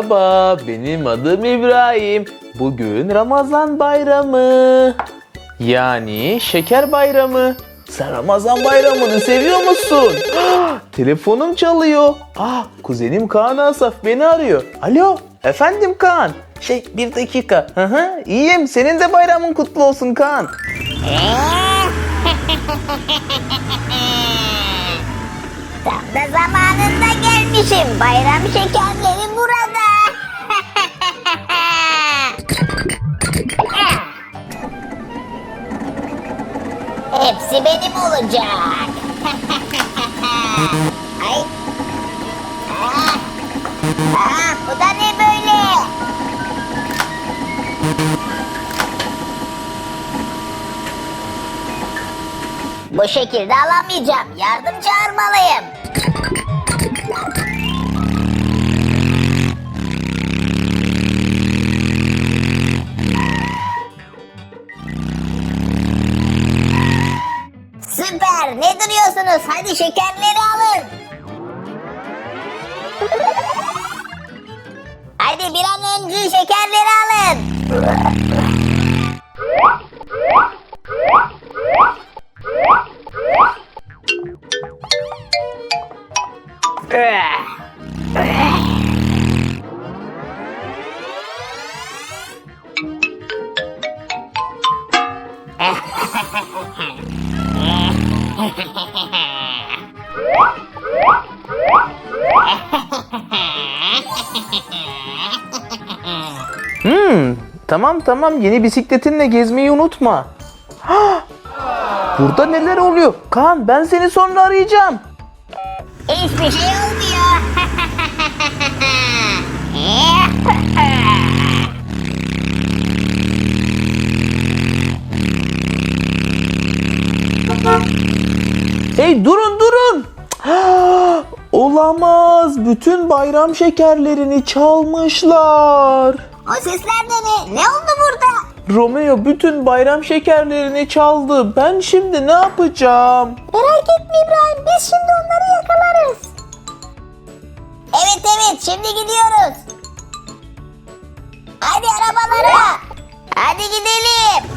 Merhaba, benim adım İbrahim. Bugün Ramazan bayramı. Yani şeker bayramı. Sen Ramazan bayramını seviyor musun? Telefonum çalıyor. Ah, kuzenim Kaan Asaf beni arıyor. Alo, efendim Kaan. Şey, bir dakika. Hı hı, iyiyim. Senin de bayramın kutlu olsun Kaan. Tam da zamanında gelmişim. Bayram şekerleri Hepsi benim olacak. Ay. Ah. Ah, bu da ne böyle? Bu şekilde alamayacağım. Yardım çağırmalıyım. Süper. Ne duruyorsunuz? Hadi şekerleri alın. Hadi bir an önce şekerleri alın. Hmm, tamam tamam yeni bisikletinle gezmeyi unutma. Burada neler oluyor? Kaan ben seni sonra arayacağım. Hiçbir şey olmuyor. Hey durun durun. Olamaz. Bütün bayram şekerlerini çalmışlar. O sesler de ne? Ne oldu burada? Romeo bütün bayram şekerlerini çaldı. Ben şimdi ne yapacağım? Merak etme İbrahim. Biz şimdi onları yakalarız. Evet evet şimdi gidiyoruz. Hadi arabalara. Hadi gidelim.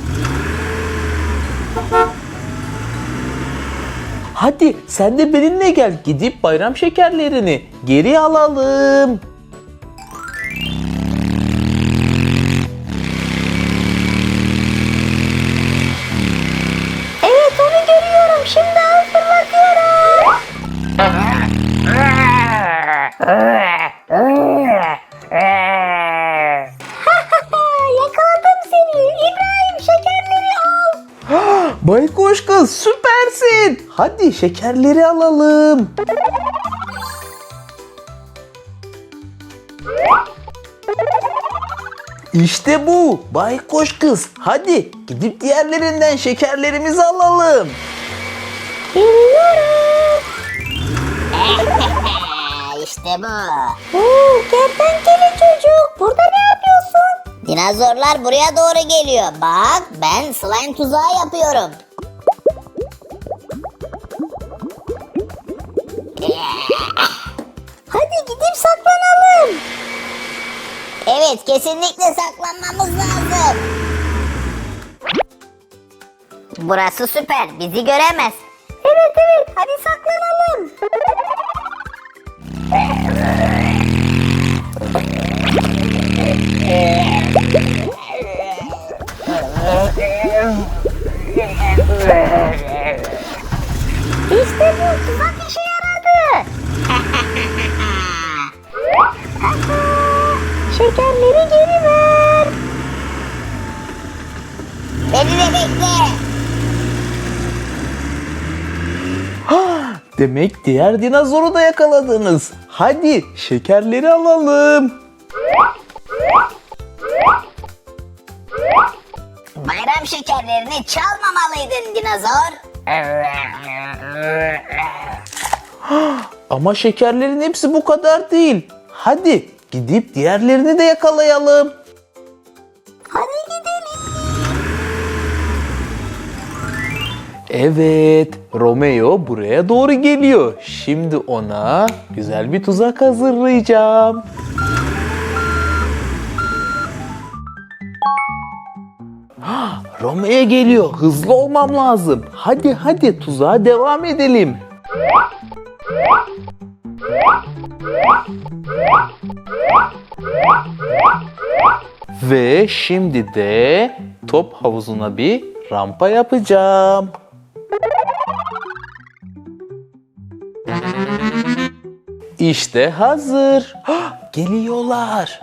Hadi sen de benimle gel. Gidip bayram şekerlerini geri alalım. Baykuş kız süpersin. Hadi şekerleri alalım. İşte bu baykuş kız. Hadi gidip diğerlerinden şekerlerimizi alalım. Geliyorum. işte bu. Oo, kertenkele çocuk. Burada ne yapıyorsun? Dinozorlar buraya doğru geliyor. Bak ben slime tuzağı yapıyorum. Hadi gidip saklanalım. Evet kesinlikle saklanmamız lazım. Burası süper. Bizi göremez. Evet evet hadi saklanalım. İşte bu tuzak işe yaradı. Şekerleri geri ver. Beni de bekle. Demek diğer dinozoru da yakaladınız. Hadi şekerleri alalım. Bayram şekerlerini çalmamalıydın dinozor. Ama şekerlerin hepsi bu kadar değil. Hadi gidip diğerlerini de yakalayalım. Hadi gidelim. Evet, Romeo buraya doğru geliyor. Şimdi ona güzel bir tuzak hazırlayacağım. Romeo geliyor. Hızlı olmam lazım. Hadi hadi tuzağa devam edelim. Ve şimdi de top havuzuna bir rampa yapacağım. İşte hazır. Geliyorlar.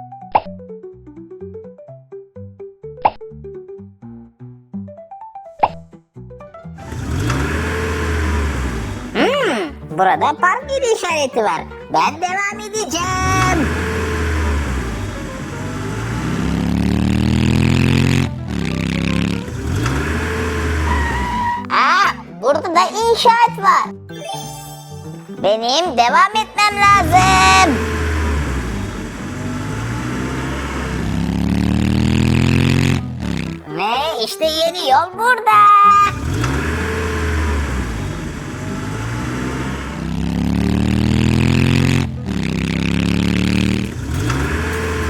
Burada park yeri işareti var. Ben devam edeceğim. Aa, burada da inşaat var. Benim devam etmem lazım. Ve işte yeni yol burada.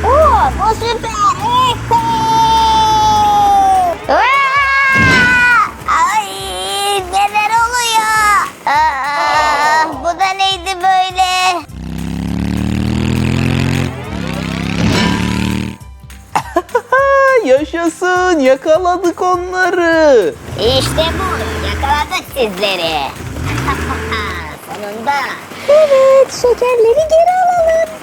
Oo, bu süper. Ehe! Aa! Ay, neler oluyor? Aa, bu da neydi böyle? Yaşasın yakaladık onları. İşte bu. Yakaladık sizleri. Sonunda. Evet, şekerleri geri alalım.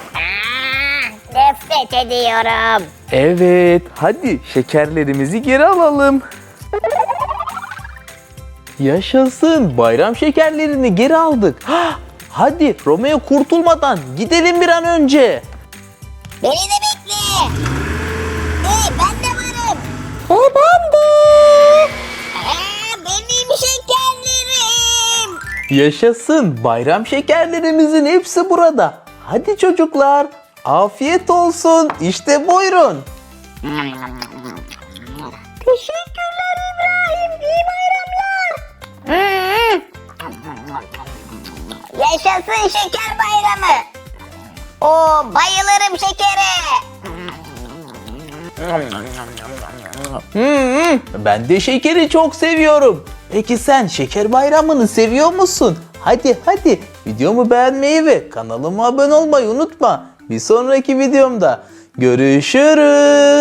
Nefret ediyorum. Evet hadi şekerlerimizi geri alalım. Yaşasın bayram şekerlerini geri aldık. Hadi Romeo kurtulmadan gidelim bir an önce. Beni de bekle. Hey, ben de varım. E ben de. Benim şekerlerim. Yaşasın bayram şekerlerimizin hepsi burada. Hadi çocuklar afiyet olsun işte buyurun. Teşekkürler İbrahim. İyi bayramlar. Yaşasın şeker bayramı. Oo bayılırım şekere. Hmm, ben de şekeri çok seviyorum. Peki sen şeker bayramını seviyor musun? Hadi hadi videomu beğenmeyi ve kanalıma abone olmayı unutma. Bir sonraki videomda görüşürüz.